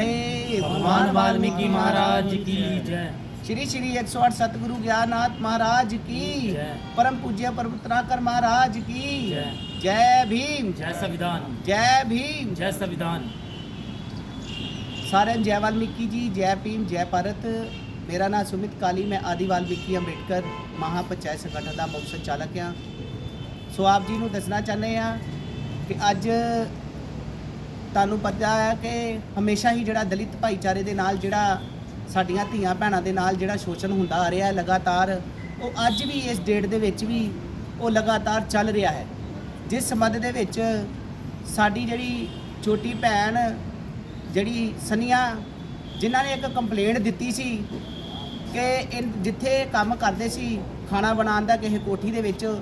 भगवान वाल्मीकि महाराज की जय श्री श्री 108 सतगुरु ज्ञाननाथ महाराज की जय। परम पूज्य प्रभुतनाकर महाराज की जय। जय भीम जय संविधान जय भीम जय संविधान ਸਾਰਿਆਂ ਨੂੰ ਜੈ ਵਾਲਮੀਕੀ ਜੀ ਜੈ ਭੀਮ ਜੈ ਭਾਰਤ ਮੇਰਾ ਨਾਮ ਸੁਮਿਤ ਕਾਲੀ ਮੈਂ ਆਦੀ ਵਾਲਮੀਕੀ ਅੰਬੇਡਕਰ ਮਹਾ ਪੰਚਾਇਤ ਸੰਗਠਨ ਦਾ ਮੁੱਖ ਸੰਚਾਲਕ ਹਾਂ ਸੋ ਆਪ ਜੀ ਨੂੰ ਦੱਸਣਾ ਚਾਹੁੰਦੇ ਆ ਕਿ ਅੱਜ ਤੁਹਾਨੂੰ ਪਤਾ ਹੈ ਕਿ ਹਮੇਸ਼ਾ ਹੀ ਜਿਹੜਾ ਦਲਿਤ ਭਾਈਚਾਰੇ ਦੇ ਨਾਲ ਜਿਹੜਾ ਸਾਡੀਆਂ ਧੀਆਂ ਭੈਣਾਂ ਦੇ ਨਾਲ ਜਿਹੜਾ ਸ਼ੋਸ਼ਣ ਹੁੰਦਾ ਆ ਰਿਹਾ ਹੈ ਲਗਾਤਾਰ, ਉਹ ਅੱਜ ਵੀ ਇਸ ਡੇਟ ਦੇ ਵਿੱਚ ਵੀ ਉਹ ਲਗਾਤਾਰ ਚੱਲ ਰਿਹਾ ਹੈ। ਜਿਸ ਸੰਬੰਧ ਦੇ ਵਿੱਚ ਸਾਡੀ ਜਿਹੜੀ ਛੋਟੀ ਭੈਣ, ਜਿਹੜੀ ਸਨੀਆ, ਜਿਨ੍ਹਾਂ ਨੇ ਇੱਕ ਕੰਪਲੇਂਟ ਦਿੱਤੀ ਸੀ ਕਿ ਇਨ- ਜਿੱਥੇ ਕੰਮ ਕਰਦੇ ਸੀ, ਖਾਣਾ ਬਣਾਉਣ ਦਾ ਕਿਸੇ ਕੋਠੀ ਦੇ ਵਿੱਚ,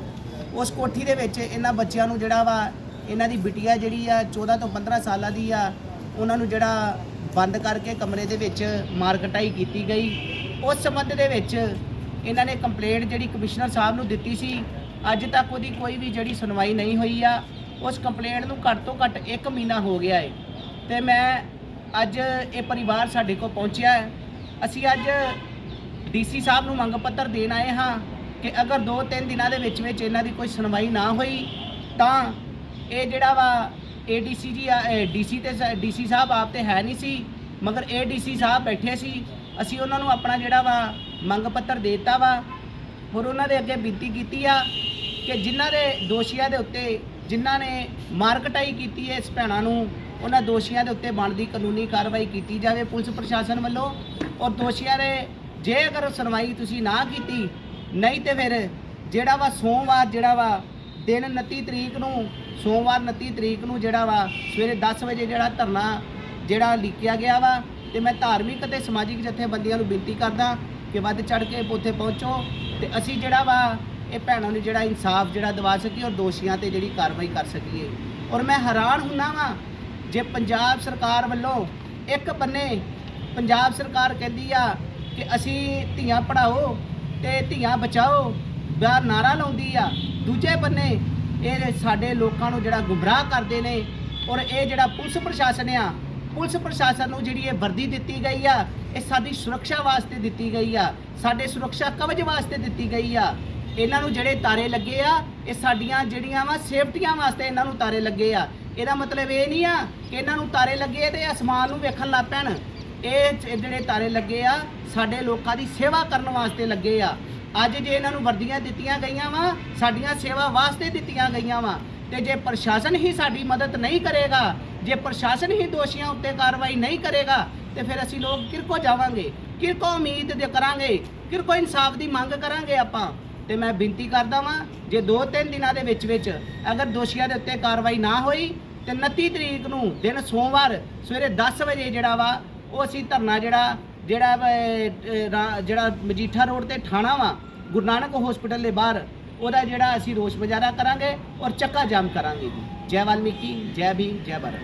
ਉਸ ਕੋਠੀ ਦੇ ਵਿੱਚ ਇਹਨਾਂ ਬੱਚਿਆਂ ਨੂੰ ਜਿਹੜਾ ਵਾ ਇਹਨਾਂ ਦੀ ਬਿਟੀਆ ਜਿਹੜੀ ਆ 14 ਤੋਂ 15 ਸਾਲਾਂ ਦੀ ਆ, ਉਹਨਾਂ ਨੂੰ ਜਿਹੜਾ ਬੰਦ ਕਰਕੇ ਕਮਰੇ ਦੇ ਵਿੱਚ ਮਾਰਕਟਾਈ ਕੀਤੀ ਗਈ। ਉਸ ਸੰਬੰਧ ਦੇ ਵਿੱਚ ਇਹਨਾਂ ਨੇ ਕੰਪਲੇਂਟ ਜਿਹੜੀ ਕਮਿਸ਼ਨਰ ਸਾਹਿਬ ਨੂੰ ਦਿੱਤੀ ਸੀ, ਅੱਜ ਤੱਕ ਉਹਦੀ ਕੋਈ ਵੀ ਜਿਹੜੀ ਸੁਣਵਾਈ ਨਹੀਂ ਹੋਈ ਆ। ਉਸ ਕੰਪਲੇਂਟ ਨੂੰ ਘੱਟ ਤੋਂ ਘੱਟ 1 ਮਹੀਨਾ ਹੋ ਗਿਆ ਏ। ਤੇ ਮੈਂ ਅੱਜ ਇਹ ਪਰਿਵਾਰ ਸਾਡੇ ਕੋਲ ਪਹੁੰਚਿਆ ਹੈ। ਅਸੀਂ ਅੱਜ ਡੀਸੀ ਸਾਹਿਬ ਨੂੰ ਮੰਗ ਪੱਤਰ ਦੇਣ ਆਏ ਹਾਂ ਕਿ ਅਗਰ 2-3 ਦਿਨਾਂ ਦੇ ਵਿੱਚ ਵਿੱਚ ਇਹਨਾਂ ਦੀ ਕੋਈ ਸੁਣਵਾਈ ਨਾ ਹੋਈ, ਤਾਂ ਇਹ ਜਿਹੜਾ ਵਾ ਏਡੀਸੀ ਜੀ ਡੀਸੀ ਤੇ ਡੀਸੀ ਸਾਹਿਬ ਆਪ ਤੇ ਹੈ ਨਹੀਂ ਸੀ, ਮਗਰ ਏਡੀਸੀ ਸਾਹਿਬ ਬੈਠੇ ਸੀ, ਅਸੀਂ ਉਹਨਾਂ ਨੂੰ ਆਪਣਾ ਜਿਹੜਾ ਵਾ ਮੰਗ ਪੱਤਰ ਦੇ ਦਿੱਤਾ ਵਾ। ਔਰ ਉਹਨਾਂ ਦੇ ਅੱਗੇ ਬੇਨਤੀ ਕੀਤੀ ਆ ਕਿ ਜਿਨ੍ਹਾਂ ਦੇ ਦੋਸ਼ੀਆਂ ਦੇ ਉੱਤੇ, ਜਿਨ੍ਹਾਂ ਨੇ ਮਾਰਕਟਾਈ ਕੀਤੀ ਹੈ ਇਸ ਭੈਣਾਂ ਨੂੰ, ਉਹਨਾਂ ਦੋਸ਼ੀਆਂ ਦੇ ਉੱਤੇ ਬਣਦੀ ਕਾਨੂੰਨੀ ਕਾਰਵਾਈ ਕੀਤੀ ਜਾਵੇ ਪੁਲਿਸ ਪ੍ਰਸ਼ਾਸਨ ਵੱਲੋਂ। ਔਰ ਦੋਸ਼ੀਆਂ ਦੇ, ਜੇ ਅਗਰ ਸੁਣਵਾਈ ਤੁਸੀਂ ਨਾ ਕੀਤੀ, ਨਹੀਂ ਤੇ ਫਿਰ ਜਿਹੜਾ ਵਾ ਸੋਮਵਾਰ ਜਿਹੜਾ ਵਾ ਦਿਨ 29 ਤਰੀਕ ਨੂੰ ਸੋਮਵਾਰ 29 ਤਰੀਕ ਨੂੰ ਜਿਹੜਾ ਵਾ, ਸਵੇਰੇ 10 ਵਜੇ ਜਿਹੜਾ ਧਰਨਾ ਜਿਹੜਾ ਲਿਖਿਆ ਗਿਆ ਵਾ, ਤੇ ਮੈਂ ਧਾਰਮਿਕ ਅਤੇ ਸਮਾਜਿਕ ਜਥੇਬੰਦੀਆਂ ਨੂੰ ਬੇਨਤੀ ਕਰਦਾ ਕਿ ਵੱਧ ਚੜ ਕੇ ਉੱਥੇ ਪਹੁੰਚੋ ਤੇ ਅਸੀਂ ਜਿਹੜਾ ਵਾ, ਇਹ ਭੈਣਾਂ ਨੂੰ ਜਿਹੜਾ ਇਨਸਾਫ ਜਿਹੜਾ ਦਿਵਾ ਸਕੀਏ ਔਰ ਦੋਸ਼ੀਆਂ ਤੇ ਜਿਹੜੀ ਕਾਰਵਾਈ ਕਰ ਸਕੀਏ। ਔਰ ਮੈਂ ਹੈਰਾਨ ਹੁੰਨਾ ਵਾਂ, ਜੇ ਪੰਜਾਬ ਸਰਕਾਰ ਵੱਲੋਂ ਇੱਕ ਬੰਨੇ ਪੰਜਾਬ ਸਰਕਾਰ ਕਹਿੰਦੀ ਆ ਕਿ ਅਸੀਂ ਧੀਆਂ ਪੜਾਓ ਤੇ ਧੀਆਂ ਬਚਾਓ ਬਾਹਰ ਨਾਰਾ ਲਾਉਂਦੀ ਆ, ਦੂਜੇ ਬੰਨੇ ਇਹ ਸਾਡੇ ਲੋਕਾਂ ਨੂੰ ਜਿਹੜਾ ਗੁੰਮਰਾਹ ਕਰਦੇ ਨੇ ਔਰ ਇਹ ਜਿਹੜਾ ਪੁਲਿਸ ਪ੍ਰਸ਼ਾਸਨ ਆ, ਪੁਲਿਸ ਪ੍ਰਸ਼ਾਸਨ ਨੂੰ ਜਿਹੜੀ ਇਹ ਵਰਦੀ ਦਿੱਤੀ ਗਈ ਆ, ਇਹ ਸਾਡੀ ਸੁਰੱਖਿਆ ਵਾਸਤੇ ਦਿੱਤੀ ਗਈ ਆ, ਸਾਡੇ ਸੁਰੱਖਿਆ ਕਵਚ ਵਾਸਤੇ ਦਿੱਤੀ ਗਈ ਆ। ਇਹਨਾਂ ਨੂੰ ਜਿਹੜੇ ਤਾਰੇ ਲੱਗੇ ਆ, ਇਹ ਸਾਡੀਆਂ ਜਿਹੜੀਆਂ ਵਾ ਸੇਫਟੀਆਂ ਵਾਸਤੇ ਇਹਨਾਂ ਨੂੰ ਤਾਰੇ ਲੱਗੇ ਆ। ਇਹਦਾ ਮਤਲਬ ਇਹ ਨਹੀਂ ਆ ਕਿ ਇਹਨਾਂ ਨੂੰ ਤਾਰੇ ਲੱਗੇ ਤੇ ਅਸਮਾਨ ਨੂੰ ਵੇਖਣ ਲੱਗ ਪੈਣ। ਇਹ ਜਿਹੜੇ ਤਾਰੇ ਲੱਗੇ ਆ, ਸਾਡੇ ਲੋਕਾਂ ਦੀ ਸੇਵਾ ਕਰਨ ਵਾਸਤੇ ਲੱਗੇ ਆ। ਅੱਜ ਜੇ ਇਹਨਾਂ ਨੂੰ ਵਰਦੀਆਂ ਦਿੱਤੀਆਂ ਗਈਆਂ ਵਾ, ਸਾਡੀਆਂ ਸੇਵਾ ਵਾਸਤੇ ਦਿੱਤੀਆਂ ਗਈਆਂ ਵਾ, ਤੇ ਜੇ ਪ੍ਰਸ਼ਾਸਨ ਹੀ ਸਾਡੀ ਮਦਦ ਨਹੀਂ ਕਰੇਗਾ, ਜੇ ਪ੍ਰਸ਼ਾਸਨ ਹੀ ਦੋਸ਼ੀਆਂ ਉੱਤੇ ਕਾਰਵਾਈ ਨਹੀਂ ਕਰੇਗਾ, ਤੇ ਫਿਰ ਅਸੀਂ ਲੋਕ ਕਿਰਕੋ ਜਾਵਾਂਗੇ, ਕਿਰਕੋ ਉਮੀਦ ਦੇ ਕਰਾਂਗੇ, ਕਿਰਕੋ ਇਨਸਾਫ ਦੀ ਮੰਗ ਕਰਾਂਗੇ ਆਪਾਂ। ਤੇ ਮੈਂ ਬੇਨਤੀ ਕਰਦਾ ਵਾਂ, ਜੇ 2-3 ਦਿਨਾਂ ਦੇ ਵਿੱਚ ਵਿੱਚ ਅਗਰ ਦੋਸ਼ੀਆਂ ਦੇ ਉੱਤੇ ਕਾਰਵਾਈ ਨਾ ਹੋਈ, ਤੇ 29 ਤਰੀਕ ਨੂੰ ਦਿਨ ਸੋਮਵਾਰ ਸਵੇਰੇ 10 ਵਜੇ ਜਿਹੜਾ ਵਾ, ਉਹ ਅਸੀਂ ਧਰਨਾ ਜਿਹੜਾ ਜਿਹੜਾ ਜਿਹੜਾ ਮਜੀਠਾ ਰੋਡ ਤੇ ਥਾਣਾ ਵਾ, ਗੁਰੂ ਨਾਨਕ ਹਸਪੀਟਲ ਦੇ ਬਾਹਰ, ਉਹਦਾ ਜਿਹੜਾ ਅਸੀਂ ਰੋਸ ਮੁਜ਼ਾਹਰਾ ਕਰਾਂਗੇ ਔਰ ਚੱਕਾ ਜਾਮ ਕਰਾਂਗੇ ਜੀ। ਜੈ ਵਾਲਮੀਕੀ, ਜੈ ਭੀਮ, ਜੈ ਭਾਰਤ।